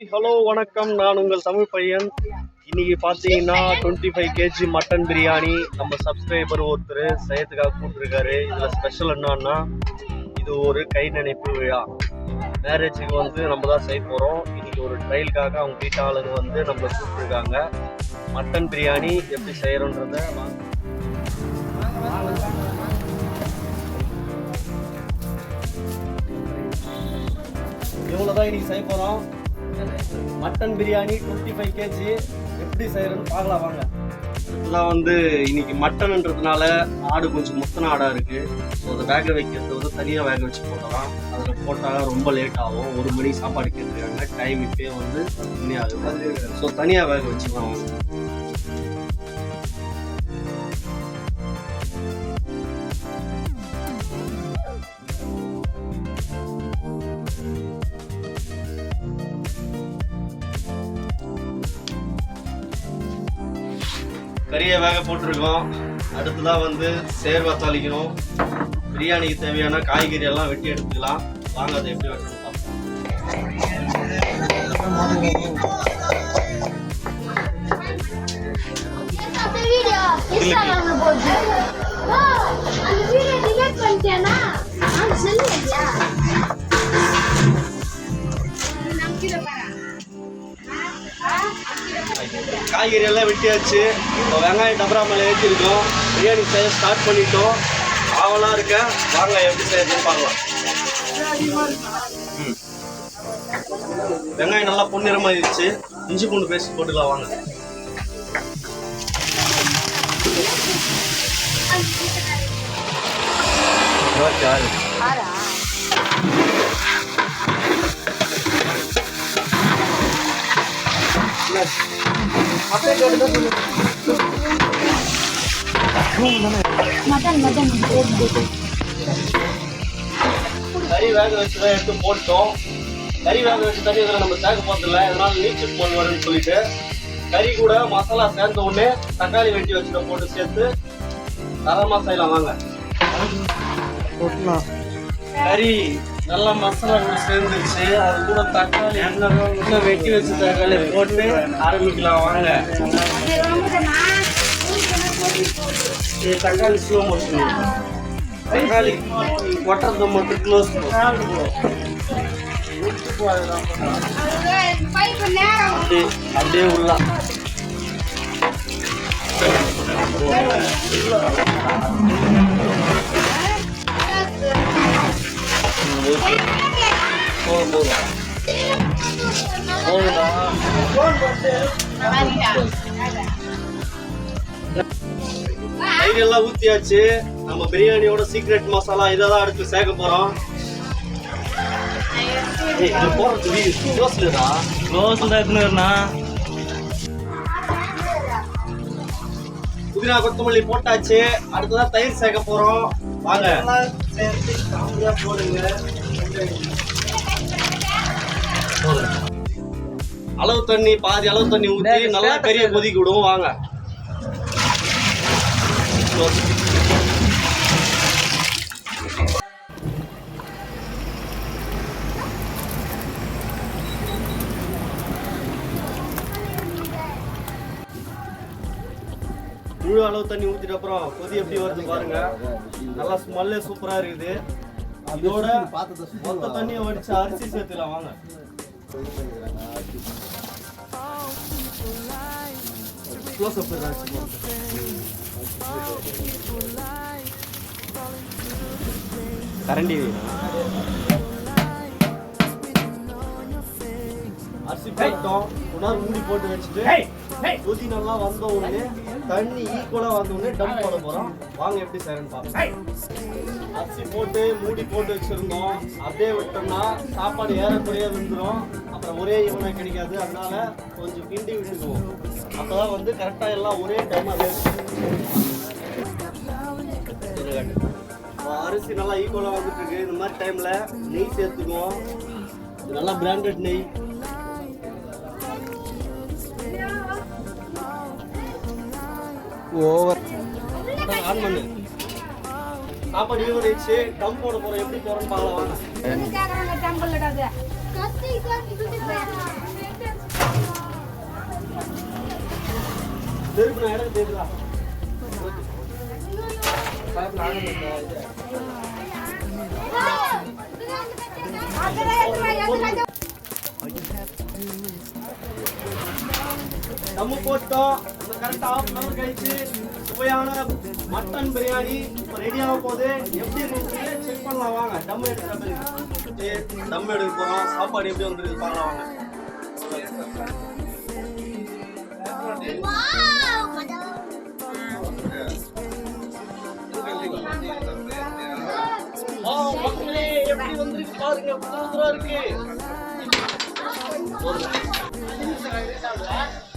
Hello வணக்கம். நான் உங்கள் தமிழ் பையன். இன்னைக்கு பார்த்தீங்கன்னா twenty five KG mutton biryani நம்ம சப்ஸ்கிரைபர் ஒருத்தர் செய்யறதுக்காக கூப்பிட்டுருக்காரு. இதில் ஸ்பெஷல் என்னன்னா இது ஒரு கை நினைப்பு விழா. மேரேஜுக்கு வந்து நம்ம தான் செய்ய போகிறோம் இன்னைக்கு ஒரு ட்ரையலுக்காக அவங்க வீட்டாளர் வந்து நம்மளை கூப்பிட்டுருக்காங்க. மட்டன் பிரியாணி எப்படி செய்யறோன்றத இவ்வளோ தான் இன்னைக்கு செய்ய போகிறோம் mutton biryani twenty five KG எப்படி செய்யறதுன்னு பார்க்கலாம் வாங்க. இதெல்லாம் வந்து இன்னைக்கு மட்டன்ன்றதுனால ஆடு கொஞ்சம் முத்தன ஆடாக இருக்கு. ஸோ அதை வேக வைக்கிறது வந்து தனியாக வேக வச்சு போடலாம். அதில் போட்டால் ரொம்ப லேட் ஆகும். ஒரு மணி சாப்பாடு கேட்டுருக்காங்க. டைம் இப்போயே வந்து பத்து ஆகுது ஸோ தனியாக வேக வச்சுக்கலாம் கறியை வேக போட்டிருக்கோம். அடுத்ததாக வந்து சேர்வா தாளிக்கணும். பிரியாணிக்கு தேவையான காய்கறி எல்லாம் வெட்டி எடுத்துக்கலாம். வாங்க அதை எப்படி வெட்டணும் பார்ப்போம். காய்கறி எல்லாம் வெட்டியாச்சு. இப்போ வெங்காயம் டபரா மேலே ஏற்றிருக்கோம் பிரியாணி செய்ய ஸ்டார்ட் பண்ணிட்டோம். ஆவலாக இருக்க. வாங்க எப்படி செய்யறதுன்னு பார்க்கலாம். வெங்காயம் நல்லா பொன்னிறமாயிருச்சு இஞ்சி பூண்டு பேஸ்ட் போட்டுக்கலாம் வாங்க. இருபத்தி ஆறு? மட்டன் மட்டன் கறி வேக வச்சு தான் எடுத்து போட்டோம். கறி வேக வச்சு தண்ணி இதில் நம்ம சேர்க்க போகிறதில்ல இதனால நீச்சல் போல் வரும்னு சொல்லிட்டு கறி கூட மசாலா சேர்த்த உடனே தக்காளி வெட்டி வச்சுட்டு போட்டு சேர்த்து தரமாக செய்யலாம் வாங்க. கறி நல்லா மசாலா சேர்ந்துருச்சு. அது கூட தக்காளி இன்னும் வெட்டி வச்சு தக்காளி போட்டு ஆரம்பிக்கலாம் வாங்க. தக்காளி ஸ்லோ மோஷன் தக்காளி கொட்டுறதை மட்டும் க்ளோஸ் அப்படியே அப்படியே உள்ள போதும் போதும் தயிர் எல்லாம் ஊத்தியாச்சு. நம்ம பிரியாணியோட சீக்ரெட் மசாலா இதை தான் அடுத்து சேர்க்க போறோம் க்ளோஸ்லடா க்ளோஸ் தான் எடுத்துன்னு புதினா கொத்தமல்லி போட்டாச்சு. அடுத்ததான் தயிர் சேர்க்க போறோம். வாங்க. போடுங்க அளவு தண்ணி பாதி அளவு தண்ணி ஊற்றி நல்லா பெரிய கொதிக்க விடுவோம் வாங்க. முழு அளவு தண்ணி ஊற்றிட்டு அப்புறம் கொதி எப்படி வருது பாருங்க. நல்லா ஸ்மெல்லே சூப்பராக இருக்குது. இதோட மொத்த தண்ணியை வடிச்சு அரிசி சேர்த்துக்கலாம் வாங்க. Close up கரண்டி அரிசி போட்டோம். நாள் மூடி போட்டு வச்சுட்டு கொதி நல்லா வந்த உடனே தண்ணி ஈக்குவலா வந்த உடனே டம்ப் பண்ண போறோம். வாங்க எப்படி செய்யறேன்னு பார்ப்போம். அரிசி போட்டு மூடி போட்டு வச்சிருந்தோம். அப்படியே விட்டோம்னா சாப்பாடு ஏறக்குறைய வந்துடும் அப்புறம் ஒரே இவனை கிடைக்காது. அதனால கொஞ்சம் கிண்டி விட்டுக்குவோம். அப்பதான் வந்து கரெக்டா எல்லாம் ஒரே டைம் அதே அரிசி நல்லா ஈக்குவலா வந்துட்டு இருக்கு. இந்த மாதிரி டைம்ல நெய் சேர்த்துக்குவோம். நல்லா பிராண்டட் நெய். ஓவர் சாப்பாடு ஈவனாயிடுச்சு டம் போட போறோம். எப்படி போறோம்னு பார்க்கலாம் திருப்பி நான் நம்ம போட்டோம் அந்த கரெக்டாக ஆஃப் அன் கழிச்சு சுவையான மட்டன் பிரியாணி. ரெடி ஆக போகுது. எப்படி இருக்குன்னு செக் பண்ணலாம். வாங்க. டம் எடுக்கிற பிறகு டம் எடுக்க போகிறோம் சாப்பாடு எப்படி வந்துருக்கு பார்க்கலாம் வாங்க. மக்களே எப்படி வந்திருக்கு பாருங்க. இருக்கு.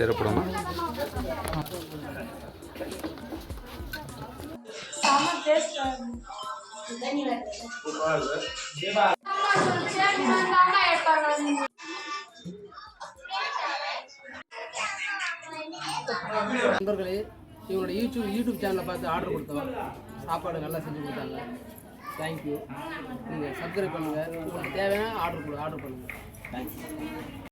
சிறப்புடமா நண்பர்களே இவங்களோட யூடியூப் யூடியூப் சேனலை பார்த்து ஆர்டர் கொடுத்தோம் சாப்பாடு நல்லா செஞ்சு கொடுத்தாங்க. தேங்க்யூ நீங்கள் சப்ஸ்கிரைப் பண்ணுங்கள் உங்களுக்கு தேவையான ஆர்டர் கொடு ஆர்டர் பண்ணுங்கள் தேங்க்யூ